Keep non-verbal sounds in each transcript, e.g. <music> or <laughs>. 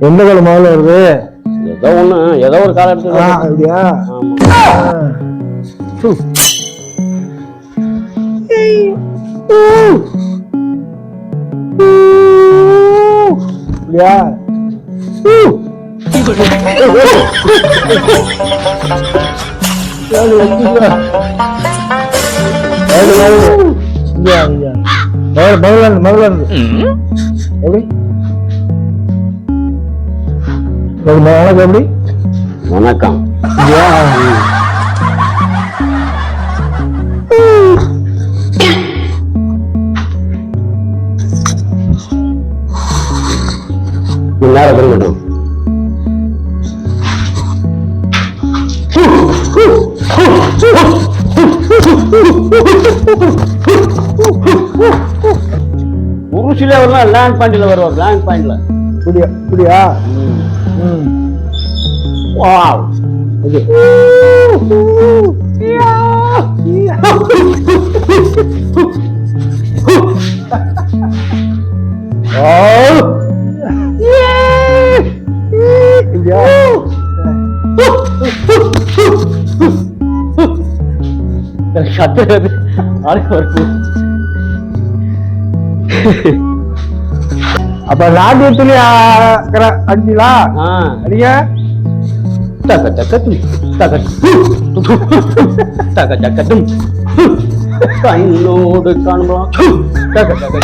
எந்த காலம் முதல்ல வருது ஏதோ ஒண்ணு ஏதோ ஒரு காலம் எடுத்து அப்படியா. அப்படியா ஏழு, ஏழு. உனக்கு எப்படி? வணக்கம். இங்கயா? நேரம் திரும்பட்டும் உருசில வரலாம் லேண்ட் பாயிண்ட்ல வருவார் லேண்ட் பாயிண்ட்ல Uau! Uhul! Iau! Iau! Oh! Şartlar abi. Arif. அப்ப நாட்டியத்துலயே அடிச்சீங்களா ஆ அடிங்க தக தக டும் தக தக தக டும் கண்ணோடு காண்பலாம் தக தக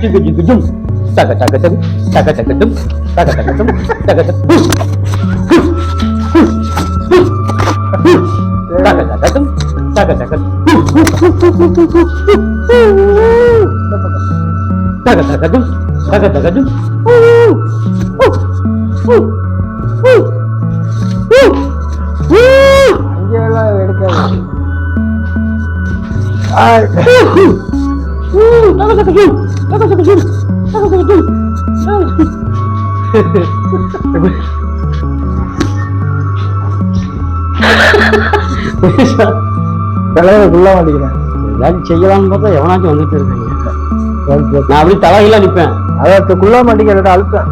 ஜிகு ஜிகு டும் தக தக டும் தக தக டும் தக தக டும் தக தக தக தக டும் தக தக தக தக டும் தக தக டும் அங்கெல்லாம் எடுக்காது. தலைவர் ஃபுல்லா <laughs> மாட்டேங்கிறேன். ஏதாச்சும் செய்யலாம்னு பார்த்தா எவனாச்சும் வந்துட்டு இருக்காங்க. நான் அப்படி தலையில நிப்பேன். அதாவது குள்ளா மாட்டேங்கிறத அழுத்தம்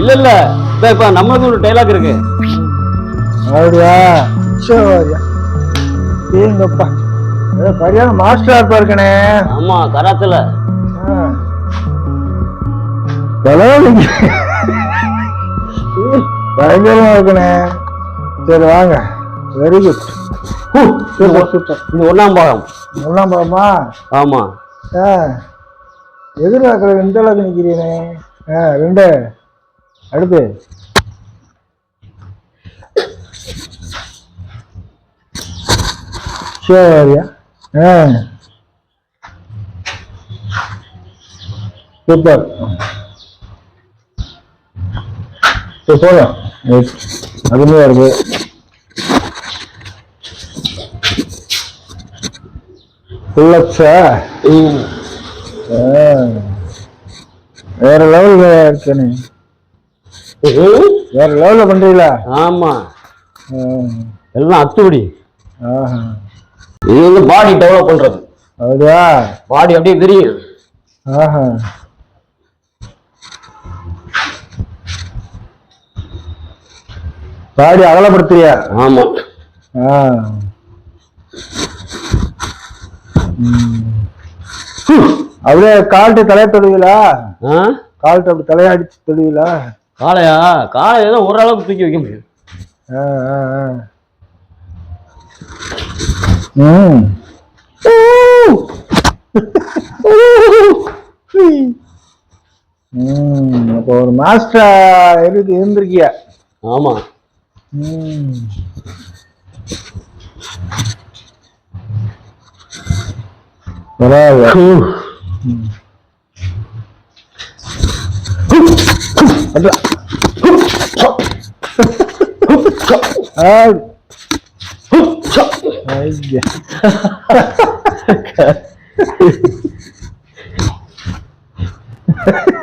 இல்ல இல்ல. இப்ப இப்ப நம்மளுக்கு ஒரு டைலாக் இருக்கு. அப்படியா சோரியா ஏங்கப்பா. ஏதோ சரியான மாஸ்டரா இருப்பா இருக்கனே. ஆமா கராத்துல. பயங்கரமா இருக்கனே. சரி வாங்க. Very good super super. இது ஒண்ணாம் பாகம். ஒன்றாம் பாவமா ஆமா. ஆ. எதிர்பார்க்கற எந்த அளவுக்கு நிற்கிறீனே ஆ ரெண்டு அடுத்து. சரியா. ஆ. சூப்பர். போதும். ரைட். அருமையா இருக்கு. புல்லட்ஸா ம். ஆ. வேற லெவல்ல இருக்கனே. ம். வேற லெவல்ல பண்றீங்களா? ஆமா. எல்லாம் அத்துபடி. இது வந்து பாடி டெவலப் பண்றது. அப்படியா? பாடி அப்படியே தெரியும் ஆஹா. பாடி அகலப்படுத்துறியா? ஆமா. ஆ. ம். அப்படியே கால்ட்டு தலைய தொடுவீங்களா? ஆ? கால்ட்டு அப்படி தலையாடிச்சு தொடுவீங்களா? காளையா காளை ஏதோ ஓரளவுக்கு தூக்கி வைக்க முடியும். ம். அப்போ ஒரு மாஸ்டர் இருந்து இருந்திருக்கிய? ஆமா. பரவாயில்ல. Ha ha ha.